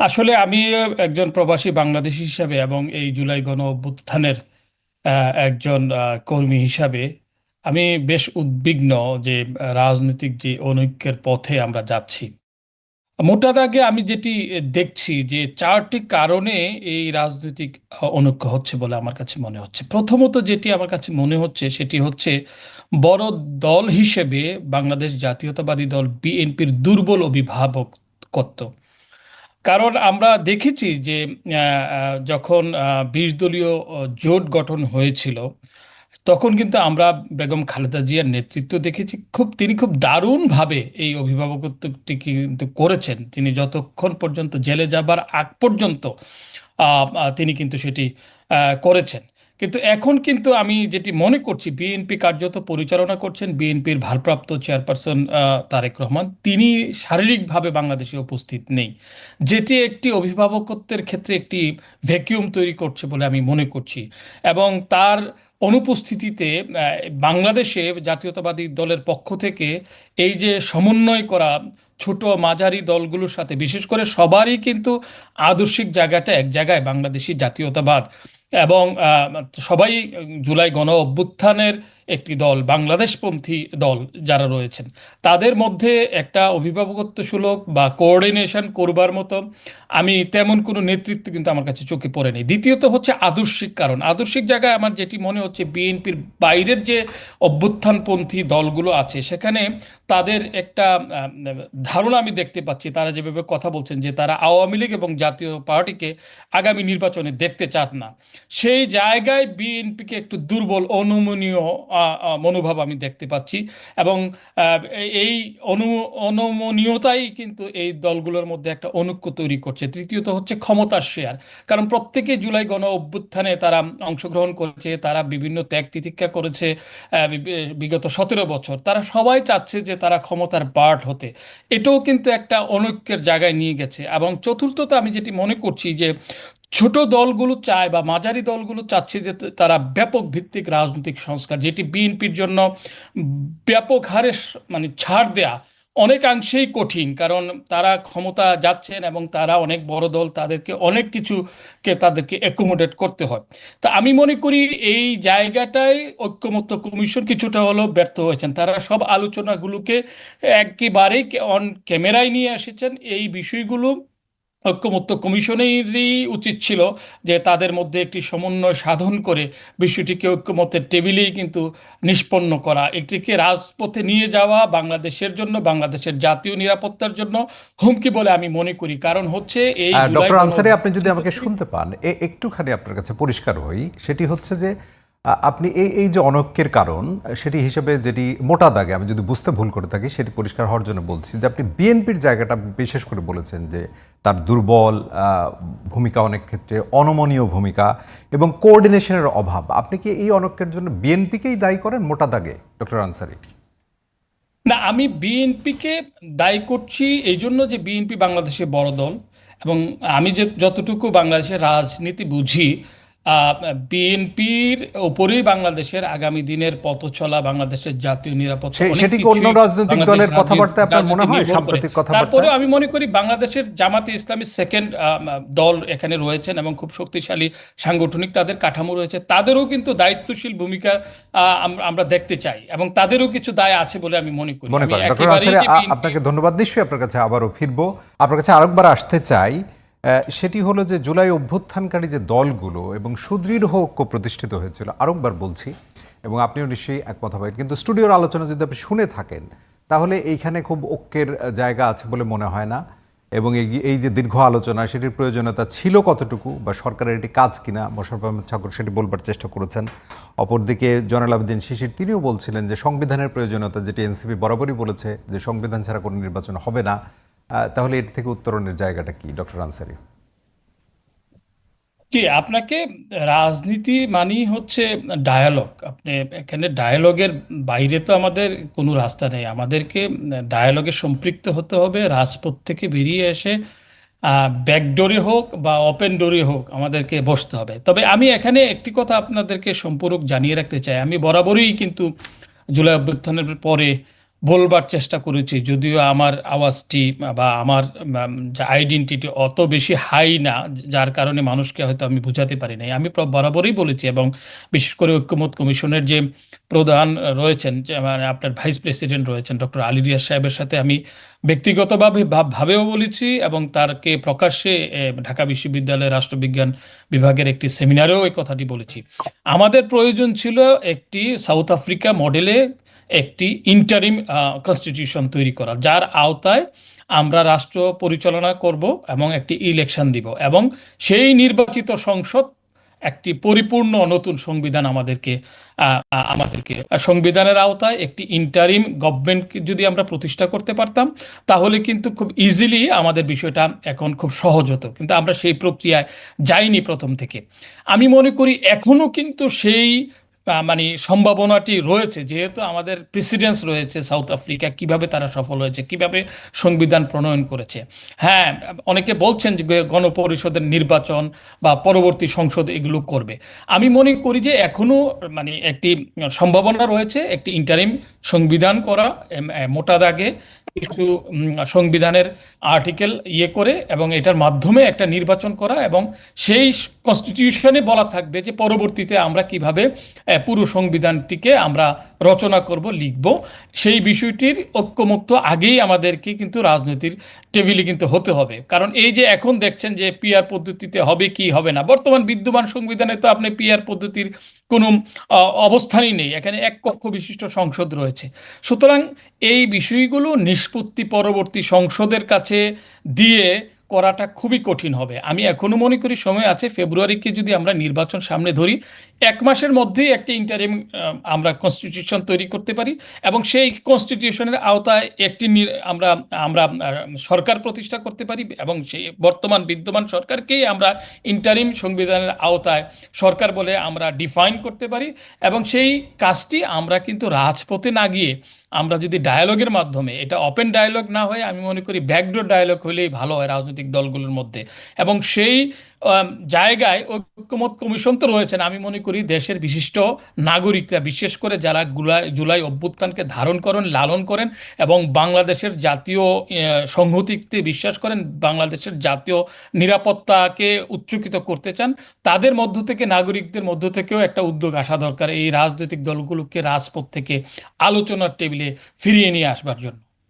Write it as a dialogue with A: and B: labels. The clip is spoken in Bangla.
A: আসলে আমি একজন প্রবাসী বাংলাদেশী হিসাবে এবং এই জুলাই গণ অভ্যুত্থানের একজন কর্মী হিসাবে আমি বেশ উদ্বিগ্ন যে রাজনৈতিক যে অনৈক্যের পথে আমরা যাচ্ছি। মোটা দাগে আমি যেটি দেখছি যে চারটি কারণে এই রাজনৈতিক অনৈক্য হচ্ছে বলে আমার কাছে মনে হচ্ছে। প্রথমত যেটি আমার কাছে মনে হচ্ছে সেটি হচ্ছে বড় দল হিসেবে বাংলাদেশ জাতীয়তাবাদী দল বিএনপির দুর্বল অভিভাবকত্ব। কারণ আমরা দেখেছি যে যখন বিশ দলীয় জোট গঠন হয়েছিল, তখন কিন্তু আমরা বেগম খালেদা জিয়ার নেতৃত্ব দেখেছি। খুব, তিনি খুব দারুণভাবে এই অভিভাবকত্বটি কিন্তু করেছেন। তিনি যতক্ষণ পর্যন্ত জেলে যাবার আগ পর্যন্ত তিনি কিন্তু সেটি করেছেন। কিন্তু এখন কিন্তু আমি যেটি মনে করছি, বিএনপি কার্যত পরিচালনা করছেন বিএনপির ভারপ্রাপ্ত চেয়ারপারসন তারেক রহমান। তিনি শারীরিকভাবে বাংলাদেশে উপস্থিত নেই। যেটি একটি অভিভাবকত্বের ক্ষেত্রে একটি ভ্যাকিউম তৈরি করছে বলে আমি মনে করছি। এবং তার অনুপস্থিতিতে বাংলাদেশে জাতীয়তাবাদী দলের পক্ষ থেকে এই যে সমন্বয় করা ছোট মাঝারি দলগুলোর সাথে, বিশেষ করে সবারই কিন্তু আদর্শিক জায়গাটা এক জায়গায় বাংলাদেশি জাতীয়তাবাদ। এবং সবাই জুলাই গণ অভ্যুত্থানের একটি দল, বাংলাদেশপন্থী দল যারা রয়েছেন। তাদের মধ্যে একটা অভিভাবকত্ব সুলভ বা কোঅর্ডিনেশন করবার মতো আমি তেমন কোনো নেতৃত্ব কিন্তু আমার কাছে চোখে পড়ে নেই। দ্বিতীয়ত হচ্ছে আদর্শিক কারণ। আদর্শিক জায়গায় আমার যেটি মনে হচ্ছে, বিএনপির বাইরের যে অভ্যুত্থানপন্থী দলগুলো আছে, সেখানে তাদের একটা ধারণা আমি দেখতে পাচ্ছি। তারা যেভাবে কথা বলছেন যে তারা আওয়ামী লীগ এবং জাতীয় পার্টিকে আগামী নির্বাচনে দেখতে চান না। সেই জায়গায় বিএনপিকে একটু দুর্বল, অনুমনীয় মনোভাব আমি দেখতে পাচ্ছি। এবং এই অনু, অনমনীয়তাই কিন্তু এই দলগুলোর মধ্যে একটা অনুক্য তৈরি করছে। তৃতীয়ত হচ্ছে ক্ষমতার শেয়ার। কারণ প্রত্যেকে জুলাই গণ অভ্যুত্থানে তারা অংশগ্রহণ করেছে, তারা বিভিন্ন ত্যাগ তিতিক্ষা করেছে বিগত সতেরো বছর। তারা সবাই চাচ্ছে যে তারা ক্ষমতার পার্ট হতে। এটাও কিন্তু একটা অনৈক্যের জায়গায় নিয়ে গেছে। এবং চতুর্থত আমি যেটি মনে করছি যে ছোট দলগুলো চায় বা মাঝারি দলগুলো চাচ্ছে যে তারা ব্যাপক ভিত্তিক রাজনৈতিক সংস্কার, যেটি বিএনপির জন্য ব্যাপক হারে মানে ছাড় দেয়া অনেকাংশেই কঠিন। কারণ তারা ক্ষমতা যাচ্ছেন এবং তারা অনেক বড় দল, তাদেরকে অনেক কিছুকে তাদেরকে অ্যাকোমোডেট করতে হয়। তা আমি মনে করি এই জায়গাটায় ঐক্যমত্য কমিশন কিছুটা হলেও ব্যর্থ হয়েছেন। তারা সব আলোচনাগুলোকে একেবারেই অন ক্যামেরায় নিয়ে এসেছেন। এই বিষয়গুলো ঐক্যমত্য কমিশনেরই উচিত ছিল যে তাদের মধ্যে একটি সমন্বয় সাধন করে বিষয়টিকে ঐক্যমত্যের টেবিলেই কিন্তু নিষ্পন্ন করা। একটিকে রাজপথে নিয়ে যাওয়া বাংলাদেশের জন্য বাংলাদেশের জাতীয় নিরাপত্তার জন্য হুমকি বলে আমি মনে করি। কারণ হচ্ছে এই
B: ডক্টর আনসারি আপনি যদি আমাকে শুনতে পান একটুখানি আপনার কাছে পরিষ্কার হই। সেটি হচ্ছে যে আপনি এই এই যে অনৈক্যের কারণ, সেটি হিসেবে যেটি মোটা দাগে, আমি যদি বুঝতে ভুল করে থাকি, সেটি পরিষ্কার হওয়ার জন্য বলছি যে আপনি বিএনপির জায়গাটা বিশেষ করে বলেছেন যে তার দুর্বল ভূমিকা অনেক ক্ষেত্রে অনমনীয় ভূমিকা এবং কোঅর্ডিনেশনের অভাব। আপনি কি এই অনৈক্যের জন্য বিএনপিকেই দায়ী করেন মোটা দাগে, ডক্টর আনসারি?
A: না, আমি বিএনপিকে দায়ী করছি এই জন্য যে বিএনপি বাংলাদেশের বড় দল এবং আমি যে যতটুকু বাংলাদেশের রাজনীতি বুঝি বিএনপির ওপরেই বাংলাদেশের আগামী দিনের পথ চলা বাংলাদেশের জাতীয় নিরাপত্তা
B: সেটি অন্য রাজনৈতিক দলের কথাবার্তায় আপনার মনে হয়? সাম্প্রতিক কথাবার্তা
A: তারপরেও আমি মনে করি বাংলাদেশের জামাতে ইসলামী সেকেন্ড দল এখানে রয়েছেন এবং খুব শক্তিশালী সাংগঠনিক তাদের কাঠামো রয়েছে। তাদেরও কিন্তু দায়িত্বশীল ভূমিকা আহ, আমরা দেখতে চাই এবং তাদেরও কিছু দায় আছে বলে আমি মনে করি।
B: আপনাকে ধন্যবাদ নিশ্চয়ই। আপনার কাছে আবারও ফিরবো। আপনার কাছে আরেকবার আসতে চাই। সেটি হলো যে জুলাই অভ্যুত্থানকারী যে দলগুলো এবং সুদৃঢ় ঐক্য প্রতিষ্ঠিত হয়েছিল, আরেকবার বলছি, এবং আপনিও নিশ্চয়ই একমত হবেন, কিন্তু স্টুডিওর আলোচনা যদি আপনি শুনে থাকেন, তাহলে এইখানে খুব ঐক্যের জায়গা আছে বলে মনে হয় না, এবং এই- যে দীর্ঘ আলোচনা, সেটির প্রয়োজনীয়তা ছিল কতটুকু বা সরকারের এটি কাজ কিনা মোশারফ আহমেদ ঠাকুর সেটি বলবার চেষ্টা করেছেন। অপরদিকে জয়নাল আবেদিন শিশির, তিনিও বলছিলেন যে সংবিধানের প্রয়োজনীয়তা যেটি এনসিপি বরাবরই বলেছে, যে সংবিধান ছাড়া কোনো নির্বাচন হবে না তাহলে এর থেকে উত্তরণের জায়গাটা কি, ডক্টর আনসারি?
A: জি, আপনাকে রাজনীতি মানেই হচ্ছে ডায়ালগ আপনি এখানে ডায়ালগের বাইরে তো আমাদের কোনো রাস্তা নেই। আমাদেরকে ডায়ালগে সম্পৃক্ত হতে হবে, রাজপথ থেকে বেরিয়ে এসে ব্যাকডোরে হোক বা ওপেন ডোরে হোক আমাদেরকে বসতে হবে। তবে আমি এখানে একটি কথা আপনাদেরকে সম্পূরক জানিয়ে রাখতে চাই। আমি বরাবরই কিন্তু জুলাই অভ্যুত্থানের পরে বলবার চেষ্টা করেছি, যদিও আমার আওয়াজটি বা আমার আইডেন্টিটি অত বেশি হাই না, যার কারণে মানুষকে হয়তো আমি বুঝাতে পারি নাই। আমি বরাবরই বলেছি এবং বিশেষ করে ঐক্যমত কমিশনের যে প্রধান রয়েছেন মানে আপনার ভাইস প্রেসিডেন্ট রয়েছেন ডক্টর আলিরিয়া সাহেবের সাথে আমি ব্যক্তিগতভাবে ভাব- ভাবেও বলেছি এবং তারকে প্রকাশ্যে ঢাকা বিশ্ববিদ্যালয়ের রাষ্ট্রবিজ্ঞান বিভাগের একটি সেমিনারেও এই কথাটি বলেছি। আমাদের প্রয়োজন ছিল একটি সাউথ আফ্রিকা মডেলে একটি ইন্টারিম কনস্টিটিউশন তৈরি করা যার আওতায় আমরা রাষ্ট্র পরিচালনা করব এবং একটি ইলেকশন দিব এবং সেই নির্বাচিত সংসদ একটি পরিপূর্ণ নতুন সংবিধান আমাদেরকে আমাদেরকে সংবিধানের আওতায় একটি ইন্টারিম গভর্নমেন্ট যদি আমরা প্রতিষ্ঠা করতে পারতাম, তাহলে কিন্তু খুব ইজিলি আমাদের বিষয়টা এখন খুব সহজ হতো। কিন্তু আমরা সেই প্রক্রিয়ায় যাইনি প্রথম থেকে। আমি মনে করি এখনও কিন্তু সেই মানে সম্ভাবনাটি রয়েছে, যেহেতু আমাদের প্রেসিডেন্স রয়েছে সাউথ আফ্রিকা কীভাবে তারা সফল হয়েছে, কীভাবে সংবিধান প্রণয়ন করেছে। হ্যাঁ অনেকে বলছেন যে গণপরিষদের নির্বাচন বা পরবর্তী সংসদ এগুলো করবে। আমি মনে করি যে এখনও মানে একটি সম্ভাবনা রয়েছে, একটি ইন্টারিম সংবিধান করা মোটা দাগে একটু সংবিধানের আর্টিকেল ইয়ে করে এবং এটার মাধ্যমে একটা নির্বাচন করা এবং সেই কনস্টিটিউশনে বলা থাকবে যে পরবর্তীতে আমরা কীভাবে পুরো সংবিধানটিকে আমরা রচনা করব, লিখব। সেই বিষয়টির ঐক্যমত্য আগেই আমাদেরকে কিন্তু রাজনীতির টেবিলে কিন্তু হতে হবে। কারণ এই যে এখন দেখছেন যে পিআর পদ্ধতিতে হবে কি হবে না, বর্তমান বিদ্যমান সংবিধানে তো আপনি পিআর পদ্ধতির কোনো অবস্থানই নেই। এখানে এক কক্ষ বিশিষ্ট সংসদ রয়েছে। সুতরাং এই বিষয়গুলো নিষ্পত্তি পরবর্তী সংসদের কাছে দিয়ে করাটা খুবই কঠিন হবে। আমি এখনও মনে করি সময় আছে, ফেব্রুয়ারিকে যদি আমরা নির্বাচন সামনে ধরি, এক মাসের মধ্যেই একটা ইন্টারিম আমরা কনস্টিটিউশন তৈরি করতে পারি এবং সেই কনস্টিটিউশনের আওতায় একটি আমরা আমরা সরকার প্রতিষ্ঠা করতে পারি এবং সেই বর্তমান বিদ্যমান সরকারকেই আমরা ইন্টারিম সংবিধানের আওতায় সরকার বলে আমরা ডিফাইন করতে পারি এবং সেই কাজটি আমরা কিন্তু রাজপথে না গিয়ে আমরা যদি ডায়ালগের মাধ্যমে, এটা ওপেন ডায়ালগ না হয়ে আমি মনে করি ব্যাকডোর ডায়ালগ হলেই ভালো হয়, রাজনৈতিক দলগুলোর মধ্যে। এবং সেই জায়গায় ঐক্যমত কমিশন তো রয়েছেন। আমি মনে করি দেশের বিশিষ্ট নাগরিকরা, বিশেষ করে যারা জুলাই জুলাই অভ্যুত্থানকে ধারণ করেন, লালন করেন এবং বাংলাদেশের জাতীয় সংহতিতে বিশ্বাস করেন, বাংলাদেশের জাতীয় নিরাপত্তাকে উচ্চকিত করতে চান, তাদের মধ্য থেকে, নাগরিকদের মধ্য থেকেও একটা উদ্যোগ আসা দরকার এই রাজনৈতিক দলগুলোকে রাজপথ থেকে আলোচনার টেবিলে ফিরিয়ে নিয়ে আসবার জন্য।